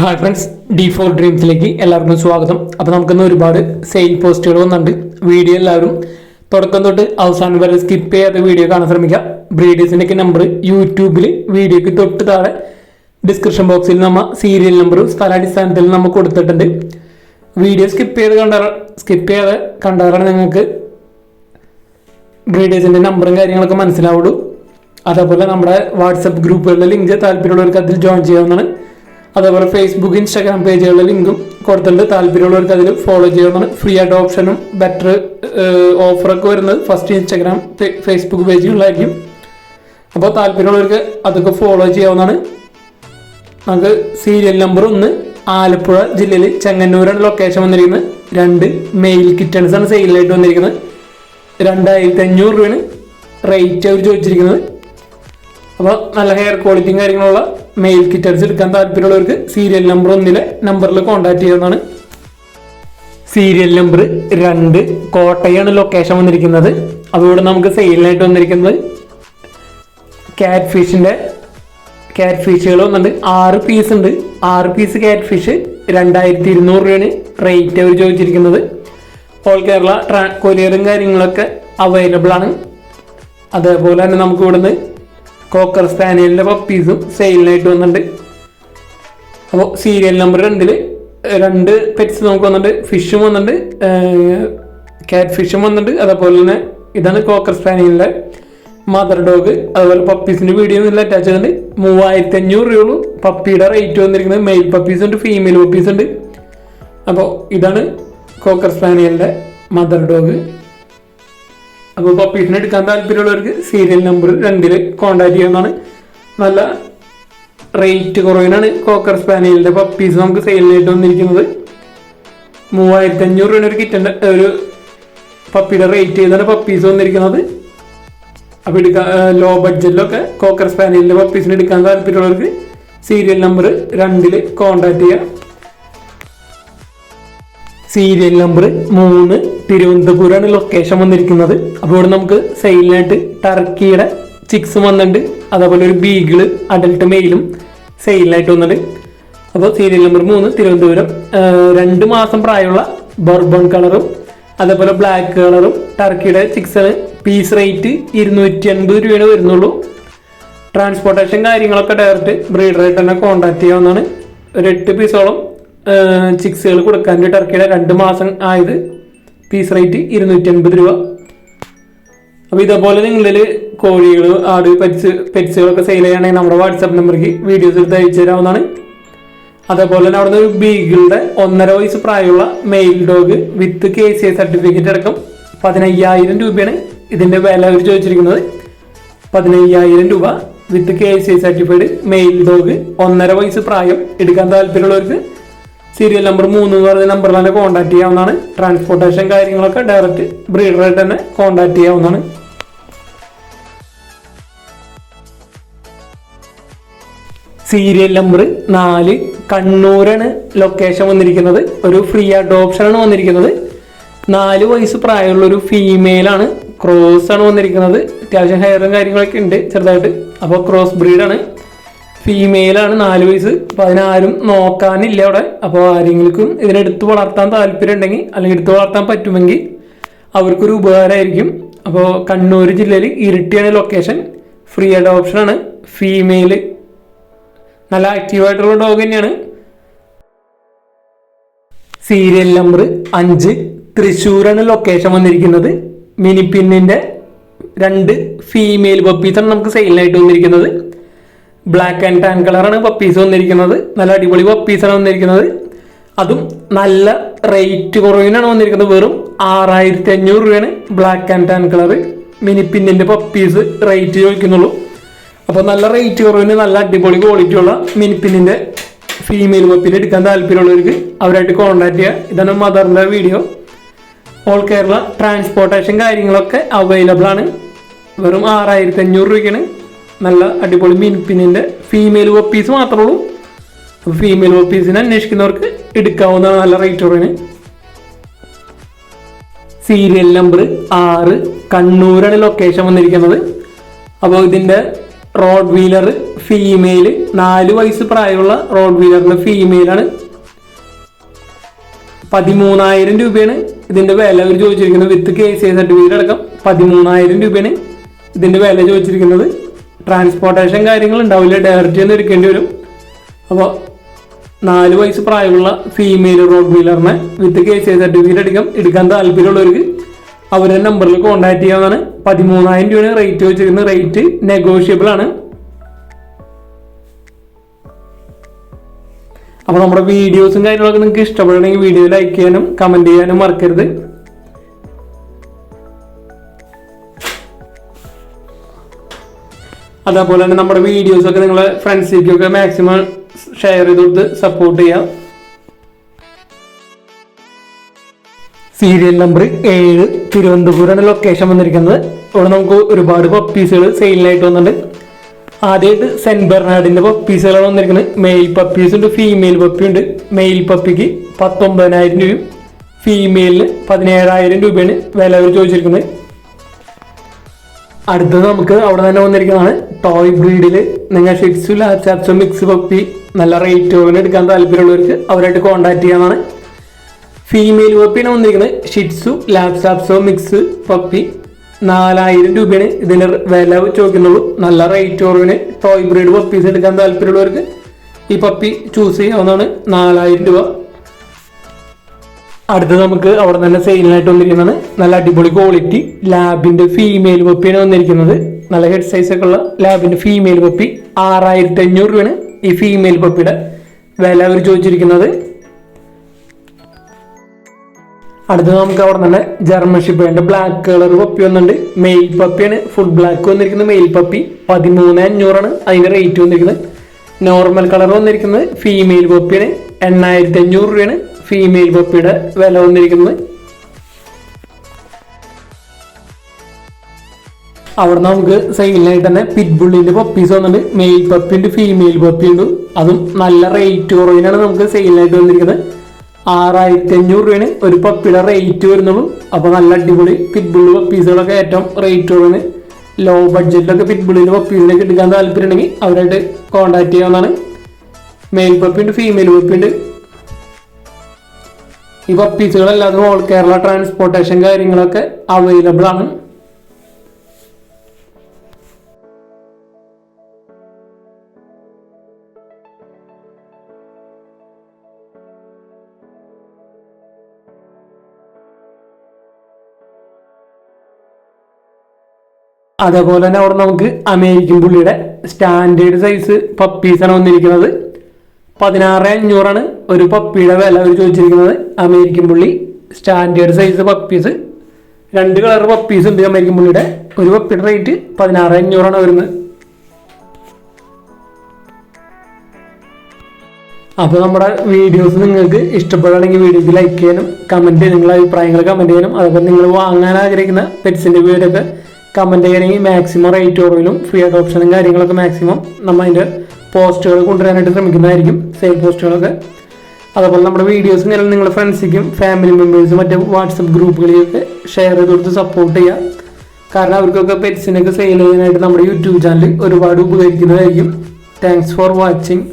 Hi friends D four ഡ്രീംസിലേക്ക് എല്ലാവർക്കും സ്വാഗതം. അപ്പോൾ നമുക്കിന്ന് ഒരുപാട് സെയിൽ പോസ്റ്റുകൾ വന്നിട്ടുണ്ട്. വീഡിയോ എല്ലാവരും തുടക്കം തൊട്ട് അവസാനം വരെ സ്കിപ്പ് ചെയ്യാതെ വീഡിയോ കാണാൻ ശ്രമിക്കാം ബ്രീഡേഴ്സിന്റെയൊക്കെ നമ്പർ യൂട്യൂബിൽ വീഡിയോക്ക് തൊട്ട് താഴെ ഡിസ്ക്രിപ്ഷൻ ബോക്സിൽ നമ്മൾ സീരിയൽ നമ്പറും സ്ഥലാടിസ്ഥാനത്തിൽ നമ്മൾ കൊടുത്തിട്ടുണ്ട്. വീഡിയോ സ്കിപ്പ് ചെയ്ത് കണ്ട സ്കിപ്പ് ചെയ്യാതെ കണ്ടാലാണ് നിങ്ങൾക്ക് ബ്രീഡേഴ്സിന്റെ നമ്പറും കാര്യങ്ങളൊക്കെ മനസ്സിലാവുള്ളൂ. അതേപോലെ നമ്മുടെ വാട്സപ്പ് ഗ്രൂപ്പുകളിലെ ലിങ്ക് താല്പര്യമുള്ളവർക്ക് അതിൽ ജോയിൻ ചെയ്യാവുന്നതാണ്. അതേപോലെ ഫേസ്ബുക്ക് ഇൻസ്റ്റാഗ്രാം പേജുകളിലെ ലിങ്കും കൊടുത്തിട്ടുണ്ട്. താല്പര്യമുള്ളവർക്ക് അതിൽ ഫോളോ ചെയ്യണം. ഫ്രീ ആയിട്ട് ഓപ്ഷനും ബെറ്റർ ഓഫറൊക്കെ വരുന്നത് ഫസ്റ്റ് ഇൻസ്റ്റാഗ്രാം ഫേസ്ബുക്ക് പേജുകളിലായിരിക്കും അപ്പോൾ താല്പര്യമുള്ളവർക്ക് അതൊക്കെ ഫോളോ ചെയ്യാവുന്നതാണ്. നമുക്ക് സീരിയൽ നമ്പർ ഒന്ന് ആലപ്പുഴ ജില്ലയിൽ ചെങ്ങന്നൂരാണ് ലൊക്കേഷൻ വന്നിരിക്കുന്നത്. രണ്ട് മെയിൽ കിറ്റൺസ് ആണ് സെയിലായിട്ട് വന്നിരിക്കുന്നത്. രണ്ടായിരത്തി അഞ്ഞൂറ് രൂപയാണ് റേറ്റ് അവർ ചോദിച്ചിരിക്കുന്നത്. അപ്പോൾ നല്ല ഹെയർ ക്വാളിറ്റിയും കാര്യങ്ങളുള്ള മെയിൽ കിറ്റ് എടുക്കാൻ താല്പര്യമുള്ളവർക്ക് സീരിയൽ നമ്പർ ഒന്നിലെ നമ്പറിൽ കോൺടാക്ട് ചെയ്യുന്നതാണ് സീരിയൽ നമ്പർ രണ്ട് കോട്ടയാണ് ലൊക്കേഷൻ വന്നിരിക്കുന്നത്. അതുകൊണ്ട് നമുക്ക് സെയിലിനായിട്ട് വന്നിരിക്കുന്നത് ക്യാറ്റ് ഫിഷിന്റെ ക്യാറ്റ് ഫിഷുകൾ വന്നിട്ട് ആറ് പീസ് ഉണ്ട്. ആറ് പീസ് ക്യാറ്റ് ഫിഷ് രണ്ടായിരത്തി ഇരുന്നൂറ് രൂപയാണ് റേറ്റ് അവർ ചോദിച്ചിരിക്കുന്നത്. ഓൾ കേരള ട്രാ കൊറിയറും കാര്യങ്ങളൊക്കെ അവൈലബിൾ ആണ്. അതേപോലെ തന്നെ നമുക്ക് ഇവിടുന്ന് കോക്കർ സ്പാനിയലിന്റെ പപ്പീസും സെയിലിനായിട്ട് വന്നിട്ടുണ്ട്. അപ്പോൾ സീരിയൽ നമ്പർ രണ്ടിൽ രണ്ട് പെറ്റ്സ് നമുക്ക് വന്നിട്ടുണ്ട്. ഫിഷും വന്നിട്ടുണ്ട്. ക്യാറ്റ് ഫിഷും വന്നിട്ടുണ്ട്. അതേപോലെ തന്നെ ഇതാണ് കോക്കർ സ്പാനിയലിന്റെ മദർ ഡോഗ് അതുപോലെ പപ്പീസിന്റെ വീഡിയോ ഒന്നും അറ്റാച്ച് ചെയ്തിട്ടുണ്ട്. മൂവായിരത്തി അഞ്ഞൂറ് രൂപയുള്ളൂ പപ്പിയുടെ റേറ്റ് വന്നിരിക്കുന്നത്. മെയിൽ പപ്പീസ് ഉണ്ട് ഫീമെയിൽ പപ്പീസ് ഉണ്ട്. അപ്പോൾ ഇതാണ് കോക്കർ സ്പാനിയലിന്റെ മദർ ഡോഗ് അപ്പോൾ പപ്പീസിനെ എടുക്കാൻ താല്പര്യമുള്ളവർക്ക് സീരിയൽ നമ്പർ രണ്ടിൽ കോൺടാക്ട് ചെയ്യുന്നതാണ് നല്ല റേറ്റ് കുറവിനാണ് കോക്കർ സ്പാനിയലിന്റെ പപ്പീസ് നമുക്ക് സെയിലിനായിട്ട് വന്നിരിക്കുന്നത്. മൂവായിരത്തി അഞ്ഞൂറ് രൂപ ഒരു കിറ്റന്റെ ഒരു പപ്പിയുടെ റേറ്റ് ചെയ്താണ് പപ്പീസ് വന്നിരിക്കുന്നത്. അപ്പോൾ എടുക്കാൻ ലോ ബഡ്ജറ്റിലൊക്കെ കോക്കർ സ്പാനിയലിന്റെ പപ്പീസിന് എടുക്കാൻ താല്പര്യമുള്ളവർക്ക് സീരിയൽ നമ്പർ രണ്ടിൽ കോൺടാക്ട് ചെയ്യാം. സീരിയൽ നമ്പർ മൂന്ന് തിരുവനന്തപുരമാണ് ലൊക്കേഷൻ വന്നിരിക്കുന്നത്. അപ്പോൾ ഇവിടെ നമുക്ക് സെയിലിനായിട്ട് ടർക്കിയുടെ ചിക്സ് വന്നിട്ടുണ്ട്. അതേപോലെ ഒരു ബീഗിൾ അഡൽട്ട് മെയിലും സെയിലിനായിട്ട് വന്നിട്ടുണ്ട്. അപ്പോൾ സീരിയൽ നമ്പർ മൂന്ന് തിരുവനന്തപുരം. രണ്ട് മാസം പ്രായമുള്ള ബർബൺ കളറും അതേപോലെ ബ്ലാക്ക് കളറും ടർക്കിയുടെ ചിക്സാണ് പീസ് റേറ്റ് ഇരുന്നൂറ്റി അൻപത് രൂപയാണ് വരുന്നുള്ളൂ. ട്രാൻസ്പോർട്ടേഷൻ കാര്യങ്ങളൊക്കെ ഡയറക്റ്റ് ബ്രീഡറായിട്ട് തന്നെ കോൺടാക്ട് ചെയ്യാവുന്നതാണ്. ഒരു എട്ട് പീസോളം ചിക്സുകൾ കൊടുക്കാൻ ടർക്കിയുടെ രണ്ട് മാസം ആയത്. പീസ് റേറ്റ് ഇരുന്നൂറ്റി അൻപത് രൂപ. അപ്പോൾ ഇതേപോലെ നിങ്ങളിൽ കോഴികൾ ആട് പെറ്റ്സ് പെറ്റ്സുകളൊക്കെ സെയിൽ ചെയ്യുകയാണെങ്കിൽ നമ്മുടെ വാട്സാപ്പ് നമ്പറിലേക്ക് വീഡിയോസ് എടുത്ത് അയച്ചു തരാവുന്നതാണ്. അതേപോലെ തന്നെ അവിടുന്ന് ഒരു ബീഗിളുടെ ഒന്നര വയസ്സ് പ്രായമുള്ള male dog with K C I certificate അടക്കം പതിനയ്യായിരം രൂപയാണ് ഇതിന്റെ വില അവർ ചോദിച്ചിരിക്കുന്നത്. പതിനയ്യായിരം രൂപ with K C I certified male dog ഒന്നര വയസ്സ് പ്രായം എടുക്കാൻ താല്പര്യമുള്ളവർക്ക് സീരിയൽ നമ്പർ മൂന്ന് എന്ന് പറഞ്ഞ നമ്പറിൽ തന്നെ കോൺടാക്ട് ചെയ്യാവുന്നതാണ്. ട്രാൻസ്പോർട്ടേഷൻ കാര്യങ്ങളൊക്കെ ഡയറക്റ്റ് ബ്രീഡറായിട്ട് തന്നെ കോൺടാക്ട് ചെയ്യാവുന്നതാണ്. സീരിയൽ നമ്പർ നാല് കണ്ണൂരാണ് ലൊക്കേഷൻ വന്നിരിക്കുന്നത്. ഒരു ഫ്രീ അഡോപ്ഷനാണ് വന്നിരിക്കുന്നത്. നാല് വയസ്സ് പ്രായമുള്ള ഒരു ഫീമെയിലാണ് ക്രോസ് ആണ് വന്നിരിക്കുന്നത്. അത്യാവശ്യം ഹെയറും കാര്യങ്ങളൊക്കെ ഉണ്ട് ചെറുതായിട്ട്. അപ്പോൾ ക്രോസ് ബ്രീഡാണ് ഫീമെയിലാണ് നാല് വയസ്സ്. അപ്പോൾ അതിനാരും നോക്കാനില്ല അവിടെ. അപ്പോൾ ആരെങ്കിലും ഇതിനെടുത്ത് വളർത്താൻ താല്പര്യം ഉണ്ടെങ്കിൽ അല്ലെങ്കിൽ എടുത്ത് വളർത്താൻ പറ്റുമെങ്കിൽ അവർക്കൊരു ഉപകാരമായിരിക്കും. അപ്പോൾ കണ്ണൂർ ജില്ലയിൽ ഇരിട്ടിയാണ് ലൊക്കേഷൻ ഫ്രീ അഡോപ്ഷനാണ് ഫീമെയിൽ നല്ല ആക്റ്റീവായിട്ടുള്ള ഡോഗ് തന്നെയാണ്. സീരിയൽ നമ്പർ അഞ്ച്. തൃശ്ശൂരാണ് ലൊക്കേഷൻ വന്നിരിക്കുന്നത്. മിനിപ്പിന്നിന്റെ രണ്ട് ഫീമെയിൽ പപ്പീസാണ് നമുക്ക് സെയിലായിട്ട് വന്നിരിക്കുന്നത്. ബ്ലാക്ക് ആൻഡ് ടാൻ കളറാണ് പപ്പീസ് വന്നിരിക്കുന്നത്. നല്ല അടിപൊളി പപ്പീസാണ് വന്നിരിക്കുന്നത്. അതും നല്ല റേറ്റ് കുറവിനാണ് വന്നിരിക്കുന്നത്. വെറും ആറായിരത്തി അഞ്ഞൂറ് രൂപയാണ് black and tan colour mini പിന്നിന്റെ puppies rate ചോദിക്കുന്നുള്ളൂ. അപ്പോൾ നല്ല റേറ്റ് കുറവിന് നല്ല അടിപൊളി ക്വാളിറ്റി ഉള്ള മിനിപ്പിന്നിന്റെ ഫീമെയിൽ പപ്പിനെ എടുക്കാൻ താല്പര്യമുള്ളവർക്ക് അവരായിട്ട് കോൺടാക്ട് ചെയ്യുക ഇതാണ് മദറിന്റെ വീഡിയോ ഓൾ കേരള ട്രാൻസ്പോർട്ടേഷൻ കാര്യങ്ങളൊക്കെ അവൈലബിൾ ആണ്. വെറും ആറായിരത്തി അഞ്ഞൂറ് രൂപയ്ക്കാണ് നല്ല അടിപൊളി മീൻ പിന്നിന്റെ ഫീമെയിൽ ഒപ്പീസ് മാത്രമേ ഉള്ളൂ. അപ്പോൾ ഫീമെയിൽ ഒപ്പീസിനെ അന്വേഷിക്കുന്നവർക്ക് എടുക്കാവുന്നതാണ് നല്ല റേറ്റ് കുറവിന്. സീരിയൽ നമ്പർ ആറ് കണ്ണൂരാണ് ലൊക്കേഷൻ വന്നിരിക്കുന്നത്. അപ്പോൾ ഇതിന്റെ റോഡ് വീലർ ഫീമെയിൽ നാല് വയസ്സ് പ്രായമുള്ള റോഡ് വീലറിന്റെ ഫീമെയിലാണ് പതിമൂന്നായിരം രൂപയാണ് ഇതിന്റെ വില. അവർ ചോദിച്ചിരിക്കുന്നത് വിത്ത് കെ സി സർട്ടിഫിക്കറ്റ് അടക്കം പതിമൂന്നായിരം രൂപയാണ് ഇതിന്റെ വില ചോദിച്ചിരിക്കുന്നത്. ട്രാൻസ്പോർട്ടേഷൻ കാര്യങ്ങൾ ഉണ്ടാവില്ല ഡയറക്റ്റ് തന്നെ ഇരിക്കേണ്ടി വരും. അപ്പോൾ നാല് വയസ്സ് പ്രായമുള്ള ഫീമെയിൽ റോഡ് വീലറിനെ വിത്ത് കെ സി സർട്ടിഫിക്കറ്റ് അടിക്കാം. എടുക്കാൻ താല്പര്യമുള്ളവർക്ക് അവരുടെ നമ്പറിൽ കോൺടാക്ട് ചെയ്യാവുന്നതാണ്. പതിമൂന്നായിരം രൂപയാണ് റേറ്റ് വെച്ചിരിക്കുന്നത്. റേറ്റ് നെഗോഷ്യബിൾ ആണ്. അപ്പോൾ നമ്മുടെ വീഡിയോസും കാര്യങ്ങളൊക്കെ നിങ്ങൾക്ക് ഇഷ്ടപ്പെടണമെങ്കിൽ വീഡിയോ ലൈക്ക് ചെയ്യാനും കമന്റ് ചെയ്യാനും മറക്കരുത്. അതേപോലെ തന്നെ നമ്മുടെ വീഡിയോസ് ഒക്കെ നിങ്ങളെ ഫ്രണ്ട്സിലേക്കൊക്കെ മാക്സിമം ഷെയർ ചെയ്ത് കൊടുത്ത് സപ്പോർട്ട് ചെയ്യാം. സീരിയൽ നമ്പർ ഏഴ് തിരുവനന്തപുരമാണ് ലൊക്കേഷൻ വന്നിരിക്കുന്നത്. ഇവിടെ നമുക്ക് ഒരുപാട് പപ്പീസുകൾ സെയിലിനായിട്ട് വന്നിട്ടുണ്ട്. ആദ്യമായിട്ട് സെന്റ് ബെർണാഡിന്റെ പപ്പീസുകളാണ് വന്നിരിക്കുന്നത്. മെയിൽ പപ്പീസ് ഉണ്ട് ഫീമെയിൽ പപ്പി ഉണ്ട്. മെയിൽ പപ്പിക്ക് പത്തൊമ്പതിനായിരം രൂപയും ഫീമെയിലിന് പതിനേഴായിരം രൂപയാണ് വില അവർ ചോദിച്ചിരിക്കുന്നത്. അടുത്തത് നമുക്ക് അവിടെ തന്നെ വന്നിരിക്കുന്നതാണ് ടോയ് ബ്രീഡിൽ നിങ്ങൾ shih tzu lhasa apso mix puppy നല്ല റേറ്റ് എടുക്കാൻ താല്പര്യമുള്ളവർക്ക് അവരായിട്ട് കോൺടാക്ട് ചെയ്യാനാണ് ഫീമെയിൽ പപ്പിയാണ് വന്നിരിക്കുന്നത് ഷിറ്റ്സു ലാപ്സാപ്സോ മിക്സ് പപ്പി നാലായിരം രൂപയാണ് ഇതിന്റെ വില ചോദിക്കുന്നുള്ളൂ. നല്ല റേറ്റ് കുറവിന് ടോയ് ബ്രീഡ് പപ്പീസ് എടുക്കാൻ താല്പര്യമുള്ളവർക്ക് ഈ പപ്പി ചൂസ് ചെയ്യാവുന്നതാണ്. നാലായിരം രൂപ. അടുത്തത് നമുക്ക് അവിടെ തന്നെ സെയിലിനായിട്ട് വന്നിരിക്കുന്നതാണ്. നല്ല അടിപൊളി ക്വാളിറ്റി ലാബിന്റെ ഫീമെയിൽ പപ്പിയാണ് വന്നിരിക്കുന്നത്. നല്ല ഹെഡ് സൈസ് ഒക്കെ ഉള്ള ലാബിന്റെ ഫീമെയിൽ പപ്പി ആറായിരത്തി അഞ്ഞൂറ് രൂപയാണ് ഈ ഫീമെയിൽ പപ്പിയുടെ വില അവർ ചോദിച്ചിരിക്കുന്നത്. അടുത്തത് നമുക്ക് അവിടെ തന്നെ ജർമ്മൻ ഷിപ്പേന്റെ ബ്ലാക്ക് കളർ പപ്പി വന്നിട്ടുണ്ട്. മെയിൽ പപ്പിയാണ് ഫുൾ ബ്ലാക്ക് വന്നിരിക്കുന്നത് മെയിൽ പപ്പി പതിമൂന്ന് അഞ്ഞൂറാണ് അതിന്റെ റേറ്റ് വന്നിരിക്കുന്നത്. നോർമൽ കളർ വന്നിരിക്കുന്നത് ഫീമെയിൽ പപ്പിയാണ് എണ്ണായിരത്തി അഞ്ഞൂറ് രൂപയാണ്. ഫീമെയിൽ പപ്പിയുടെ വില വന്നിരിക്കുന്നത്? അവിടെ നമുക്ക് സെയിലിനായിട്ട് തന്നെ പിറ്റ്ബുള്ളിന്റെ പപ്പീസ് വന്നിട്ടുണ്ട് മെയിൽ പപ്പി ഉണ്ട് ഫീമെയിൽ പപ്പി ഉണ്ട്. അതും നല്ല റേറ്റ് കുറവിനാണ് നമുക്ക് സെയിലിനായിട്ട് വന്നിരിക്കുന്നത്. ആറായിരത്തി അഞ്ഞൂറ് രൂപയാണ് ഒരു പപ്പിയുടെ റേറ്റ് വരുന്നുള്ളൂ. അപ്പൊ നല്ല അടിപൊളി പിറ്റ്ബുള്ള് പപ്പീസുകളൊക്കെ ഏറ്റവും റേറ്റ് കുറവാണ്. ലോ ബഡ്ജറ്റിലൊക്കെ പിറ്റ്ബുള്ളിന്റെ പപ്പീസിനൊക്കെ എടുക്കാൻ താല്പര്യം ഉണ്ടെങ്കിൽ അവരായിട്ട് കോൺടാക്ട് ചെയ്യാവുന്നതാണ്. മെയിൽ പപ്പി ഉണ്ട് ഫീമെയിൽ പപ്പി ഉണ്ട്. ഈ പപ്പീസുകളെല്ലാം ഓൾ കേരള ട്രാൻസ്പോർട്ടേഷൻ കാര്യങ്ങളൊക്കെ അവൈലബിൾ ആണ്. അതേപോലെ തന്നെ അവിടെ നമുക്ക് അമേരിക്കൻ പുള്ളിയുടെ സ്റ്റാൻഡേർഡ് സൈസ് പപ്പീസാണ് വന്നിരിക്കുന്നത്. പതിനാറ് അഞ്ഞൂറാണ്. ഒരു പപ്പിയുടെ വില അവർ ചോദിച്ചിരിക്കുന്നത് American bully. Standard size puppies രണ്ട് കളർ പപ്പീസ് ഉണ്ട് അമേരിക്കൻ പുള്ളിയുടെ. ഒരു പപ്പിയുടെ റേറ്റ് പതിനാറ് അഞ്ഞൂറാണ് വരുന്നത്. അപ്പോൾ നമ്മുടെ വീഡിയോസ് നിങ്ങൾക്ക് ഇഷ്ടപ്പെടുകയാണെങ്കിൽ വീഡിയോയ്ക്ക് ലൈക്ക് ചെയ്യാനും കമന്റ് നിങ്ങളുടെ അഭിപ്രായങ്ങൾ കമന്റ് ചെയ്യാനും അതൊക്കെ നിങ്ങൾ വാങ്ങാൻ ആഗ്രഹിക്കുന്ന പെറ്റ്സിന്റെ വീടൊക്കെ കമന്റ് ചെയ്യണമെങ്കിൽ മാക്സിമം റേറ്റ് കുറവിലും ഫ്രീ ആയിട്ട് ഓപ്ഷനും കാര്യങ്ങളൊക്കെ മാക്സിമം നമ്മൾ അതിന്റെ പോസ്റ്റുകൾ കൊണ്ടുവരാനായിട്ട് ശ്രമിക്കുന്നതായിരിക്കും. സെയിൽ പോസ്റ്റുകളൊക്കെ അതുപോലെ നമ്മുടെ വീഡിയോസ് ഇങ്ങനെ നിങ്ങളുടെ ഫ്രണ്ട്സിക്കും ഫാമിലി മെമ്പേഴ്സും മറ്റേ വാട്സപ്പ് ഗ്രൂപ്പുകളിലൊക്കെ ഷെയർ ചെയ്ത് കൊടുത്ത് സപ്പോർട്ട് ചെയ്യുക കാരണം അവർക്കൊക്കെ പെറ്റ്സിനൊക്കെ സെയിൽ ചെയ്യാനായിട്ട് നമ്മുടെ യൂട്യൂബ് ചാനൽ ഒരുപാട് ഉപകരിക്കുന്നതായിരിക്കും. Thanks for watching